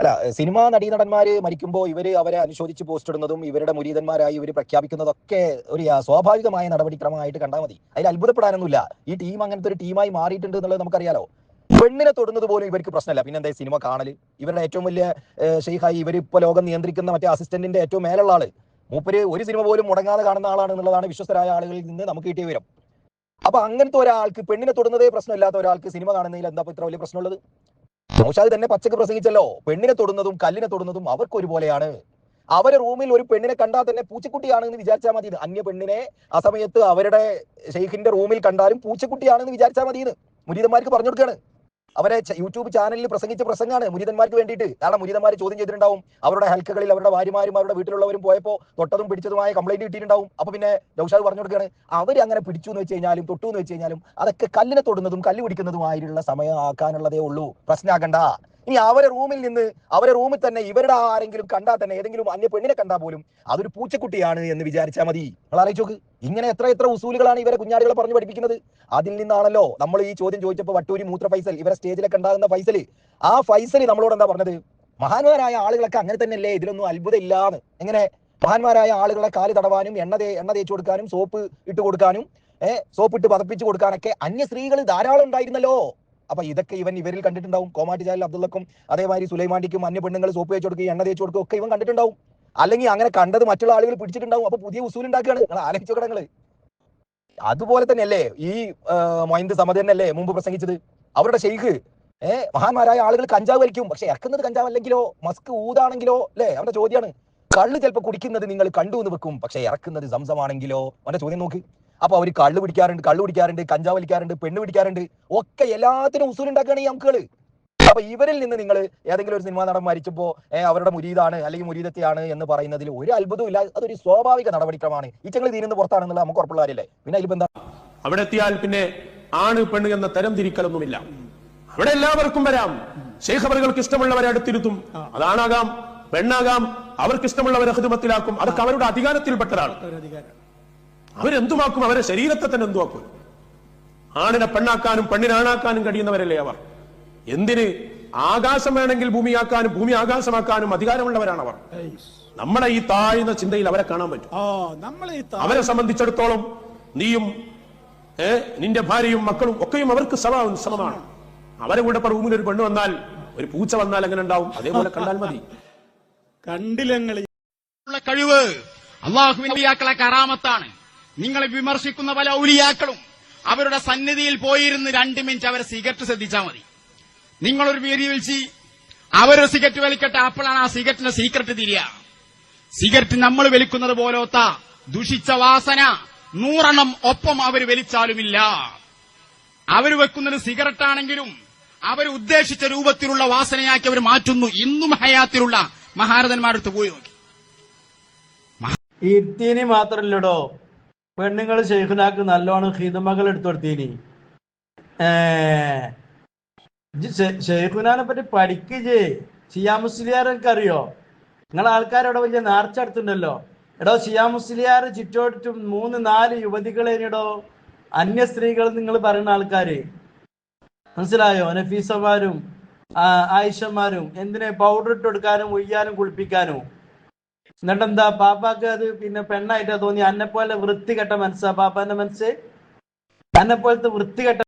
അല്ല സിനിമാ നടീനടന്മാര് മരിക്കുമ്പോൾ ഇവർ അവരെ അനുശോചിച്ച് പോസ്റ്റ് ഇടുന്നതും ഇവരുടെ മുരീതന്മാരായി ഇവർ പ്രഖ്യാപിക്കുന്നതൊക്കെ ഒരു സ്വാഭാവികമായ നടപടിക്രമമായിട്ട് കണ്ടാൽ മതി. അതിൽ അത്ഭുതപ്പെടാനൊന്നുമില്ല. ഈ ടീം അങ്ങനത്തെ ഒരു ടീമായി മാറിയിട്ടുണ്ട് എന്നുള്ളത് നമുക്കറിയാലോ. പെണ്ണിനെ തൊടുന്നത് പോലും ഇവർക്ക് പ്രശ്നമല്ല. പിന്നെ എന്താ സിനിമ കാണൽ ഇവരുടെ ഏറ്റവും വലിയ ഷെയ്ഖായി ഇവർ ഇപ്പോൾ ലോകം നിയന്ത്രിക്കുന്ന മറ്റേ അസിസ്റ്റന്റിന്റെ ഏറ്റവും മേലുള്ള ആൾ. മൂപ്പര് ഒരു സിനിമ പോലും മുടങ്ങാതെ കാണുന്ന ആളാണ് എന്നുള്ളതാണ് വിശ്വസ്തരായ ആളുകളിൽ നിന്ന് നമുക്ക് കിട്ടിയ വിവരം. അപ്പൊ അങ്ങനത്തെ ഒരാൾക്ക് പെണ്ണിനെ തൊടുന്നതേ പ്രശ്നമില്ലാത്ത ഒരാൾക്ക് സിനിമ കാണുന്നതിൽ എന്താ ഇത്ര വലിയ പ്രശ്നമുള്ളത്? നൗഷാദ് തന്നെ പച്ചക്ക് പ്രസംഗിച്ചല്ലോ. പെണ്ണിനെ തൊടുന്നതും കല്ലിനെ തൊടുന്നതും അവർക്ക് ഒരുപോലെയാണ് അവരെ റൂമിൽ ഒരു പെണ്ണിനെ കണ്ടാൽ തന്നെ പൂച്ചക്കുട്ടിയാണ് എന്ന് വിചാരിച്ചാൽ മതി അന്യ പെണ്ണിനെ ആ സമയത്ത് അവരുടെ ഷെയ്ഖിന്റെ റൂമിൽ കണ്ടാലും പൂച്ചക്കുട്ടിയാണെന്ന് വിചാരിച്ചാൽ മതി മുരീതന്മാർക്ക് പറഞ്ഞു കൊടുക്കുകയാണ്. അവരെ യൂട്യൂബ് ചാനലിൽ പ്രസംഗിച്ച പ്രസംഗമാണ് മുരിതന്മാർക്ക് വേണ്ടിയിട്ട്. കാരണം മുരിതന്മാർ ചോദ്യം ചെയ്തിട്ടുണ്ടാവും. അവരുടെ ഹൽക്കകളിൽ അവരുടെ ഭാര്യമാരും അവരുടെ വീട്ടിലുള്ളവരും പോയപ്പോൾ തൊട്ടതും പിടിച്ചതുമായ കംപ്ലൈന്റ് കിട്ടിയിട്ടുണ്ടാവും. അപ്പൊ പിന്നെ ദൗഷാദ് പറഞ്ഞു കൊടുക്കുകയാണ് അവർ അങ്ങനെ പിടിച്ചു എന്ന് വെച്ച് കഴിഞ്ഞാലും തൊട്ടു എന്ന് വെച്ച് കഴിഞ്ഞാലും അതൊക്കെ കല്ലിനെ തൊടുന്നതും കല്ല് പിടിക്കുന്നതുമായിട്ടുള്ള സമയം ആക്കാനുള്ളതേ ഉള്ളൂ. പ്രശ്നമാക്കണ്ട ഇനി അവരെ റൂമിൽ നിന്ന് അവരെ റൂമിൽ തന്നെ ഇവരുടെ ആരെങ്കിലും കണ്ടാൽ തന്നെ ഏതെങ്കിലും അന്യ പെണ്ണിനെ കണ്ടാൽ പോലും അതൊരു പൂച്ചക്കുട്ടിയാണ് എന്ന് വിചാരിച്ചാൽ മതി. നിങ്ങൾ ആലോചിച്ച് നോക്ക്. ഇങ്ങനെ എത്ര എത്ര ഉസൂലുകളാണ് ഇവരെ കുഞ്ഞാടികളെ പറഞ്ഞു പഠിപ്പിക്കുന്നത്? അതിൽ നിന്നാണല്ലോ നമ്മൾ ഈ ചോദ്യം ചോദിച്ചപ്പോൾ വട്ടൂരി മൂത്ര ഫൈസൽ ഇവരെ സ്റ്റേജിലൊക്കെ ഉണ്ടാകുന്ന ഫൈസൽ ആ ഫൈസൽ നമ്മളോട് എന്താ പറഞ്ഞത്? മഹാന്മാരായ ആളുകളൊക്കെ അങ്ങനെ തന്നെയല്ലേ? ഇതിലൊന്നും അത്ഭുതം ഇല്ലാന്ന് എങ്ങനെ? മഹാന്മാരായ ആളുകളെ കാൽ തടവാനും എണ്ണ എണ്ണ തേച്ചു കൊടുക്കാനും സോപ്പ് ഇട്ട് കൊടുക്കാനും ഏഹ് സോപ്പ് ഇട്ട് പതപ്പിച്ചു കൊടുക്കാനൊക്കെ അന്യ സ്ത്രീകൾ ധാരാളം ഉണ്ടായിരുന്നല്ലോ. അപ്പൊ ഇതൊക്കെ ഇവൻ ഇവരിൽ കണ്ടിട്ടുണ്ടാവും. കോമാട്ടി അബ്ദുള്ളക്കും അതേമാതിരി സുലൈമാണ്ടിക്കും അന്യ പെണ്ണുങ്ങൾ സോപ്പ് വെച്ചു കൊടുക്കുകയും എണ്ണ തേച്ചു കൊടുക്കുകയും ഒക്കെ ഇവൻ കണ്ടിട്ടുണ്ടാവും. അല്ലെങ്കിൽ അങ്ങനെ കണ്ടത് മറ്റുള്ള ആളുകൾ പിടിച്ചിട്ടുണ്ടാവും. അപ്പൊ പുതിയ ഉസൂൽ ഉണ്ടാക്കുകയാണ്. നിങ്ങൾ ആലോചിച്ചു കിടങ്ങൾ അതുപോലെ തന്നെയല്ലേ ഈ മൈന്ദ് സമതന്നല്ലേ മുമ്പ് പ്രസംഗിച്ചത്? അവരുടെ ഷെയ്ഖ് ഏഹ് മഹാന്മാരായ ആളുകൾ കഞ്ചാവ് വലിക്കും. പക്ഷെ ഇറക്കുന്നത് കഞ്ചാവ് അല്ലെങ്കിലോ മസ്ക് ഊതാണെങ്കിലോ അല്ലേ? അവരുടെ ചോദ്യമാണ്. കള്ള് ചിലപ്പോൾ കുടിക്കുന്നത് നിങ്ങൾ കണ്ടു എന്ന് വെക്കും. പക്ഷെ ഇറക്കുന്നത് സംസമാണെങ്കിലോ? അവന്റെ ചോദ്യം നോക്ക്. അപ്പൊ അവർ കള്ള് പിടിക്കാറുണ്ട് കള്ള് പിടിക്കാറുണ്ട് കഞ്ചാവ് വലിക്കാറുണ്ട് പെണ്ണ് പിടിക്കാറുണ്ട്. ഒക്കെ എല്ലാത്തിനും ഉസൂൽ ഉണ്ടാക്കുകയാണ് ഈ അമുക്കുകൾ അപ്പൊ ഇവരിൽ നിന്ന് നിങ്ങൾ ഏതെങ്കിലും ഒരു സിനിമാ നടൻ മരിച്ചപ്പോ അവരുടെ മുരീതാണ് അല്ലെങ്കിൽ മുരീതത്തെയാണ് എന്ന് പറയുന്നതിൽ ഒരു അത്ഭുതവും ഇല്ല. അതൊരു സ്വാഭാവിക നടപടിക്രമമാണ്. ഈ ചങ്ങൾ തീരുന്ന പുറത്താണെന്നുള്ള നമുക്ക് ഉറപ്പുള്ള കാര്യമല്ലേ പിന്നെ അതിൽ എന്താ? അവിടെ എത്തിയാൽ പിന്നെ ആണ് പെണ്ണ് എന്ന തരം തിരിക്കലൊന്നുമില്ല. അവിടെ എല്ലാവർക്കും വരാം. ശേഖവറുകൾക്ക് ഇഷ്ടമുള്ളവരെ അടുത്തിരുത്തും. അതാണാകാം പെണ്ണാകാം അവർക്ക് ഇഷ്ടമുള്ളവരെ ഹൃദമത്തിലാക്കും അതൊക്കെ അവരുടെ അധികാരത്തിൽപ്പെട്ടതാണ്. അവരെന്തുമാക്കും? അവരെ ശരീരത്തെ തന്നെ എന്തുമാക്കും? ആണിനെ പെണ്ണാക്കാനും പെണ്ണിനാണാക്കാനും കഴിയുന്നവരല്ലേ അവർ? എന്തിന് ആകാശം വേണമെങ്കിൽ ഭൂമിയാക്കാനും ഭൂമി ആകാശമാക്കാനും അധികാരമുള്ളവരാണ് അവർ. നമ്മളെ ഈ താഴ്ന്ന ചിന്തയിൽ അവരെ കാണാൻ പറ്റും. അവരെ സംബന്ധിച്ചിടത്തോളം നീയും ഏ, നിന്റെ ഭാര്യയും മക്കളും ഒക്കെയും അവർക്ക് സമ സമമാണ്. അവരെ കൂടെ ഇപ്പൊ റൂമിൽ ഒരു പെണ്ണ് വന്നാൽ ഒരു പൂച്ച വന്നാൽ എങ്ങനെ ഉണ്ടാവും? അതേപോലെ കണ്ടാൽ മതി. കണ്ടില്ല ഉള്ള കഴിവ് അള്ളാഹുവിന്റെ കറാമത്താണ്. നിങ്ങളെ വിമർശിക്കുന്ന പല ഔലിയാക്കളും അവരുടെ സന്നിധിയിൽ പോയിരുന്ന് രണ്ട് മിനിറ്റ് അവരെ സിഗരറ്റ് ശ്രദ്ധിച്ചാൽ മതി. നിങ്ങളൊരു വീതി വിളിച്ച് അവരൊരു സിഗരറ്റ് വലിക്കട്ടെ അപ്പോഴാണ് ആ സിഗരറ്റിന്റെ സീക്രട്ട് തിരിയ. സിഗരറ്റ് നമ്മൾ വലിക്കുന്നത് പോലോത്ത ദുഷിച്ച വാസന നൂറെണ്ണം ഒപ്പം അവർ വലിച്ചാലുമില്ല. അവർ വെക്കുന്നത് സിഗരറ്റാണെങ്കിലും അവർ ഉദ്ദേശിച്ച രൂപത്തിലുള്ള വാസനയാക്കി അവർ മാറ്റുന്നു. ഇന്നും ഹയാത്തിലുള്ള മഹാരഥന്മാരടുത്ത് പോയി നോക്കി. ഇരുത്തീനി മാത്രല്ലടോ. പെണ്ണുങ്ങൾ ഷെയ്ഖുനാക്ക് നല്ലോണം ഹിതമകൾ എടുത്തു കൊടുത്തീനി. ഏ ഷെയ്ഖുനാനെ പറ്റി പഠിക്കജേ ഷിയാ മുസ്ലിയാരൊക്കെ അറിയോ നിങ്ങളെ ആൾക്കാരവിടെ വലിയ നേർച്ച അടുത്തുണ്ടല്ലോ എടോ ഷിയാ മുസ്ലിയാർ ചുറ്റോട്ടും മൂന്ന് നാല് യുവതികളേനിടോ അന്യ സ്ത്രീകൾ നിങ്ങൾ പറയുന്ന ആൾക്കാര്. മനസ്സിലായോ? നഫീസമാരും ആയിഷമാരും എന്തിനെ പൗഡർ ഇട്ട് കൊടുക്കാനും ഒയ്യാനും കുളിപ്പിക്കാനും. എന്നിട്ടെന്താ? പാപ്പാക്ക് അത് പിന്നെ പെണ്ണായിട്ടാ തോന്നി. അന്നെ പോലെ വൃത്തികെട്ട മനസ്സാ പാപ്പാന്റെ മനസ്സ്. അന്നെ പോലത്തെ വൃത്തികെട്ട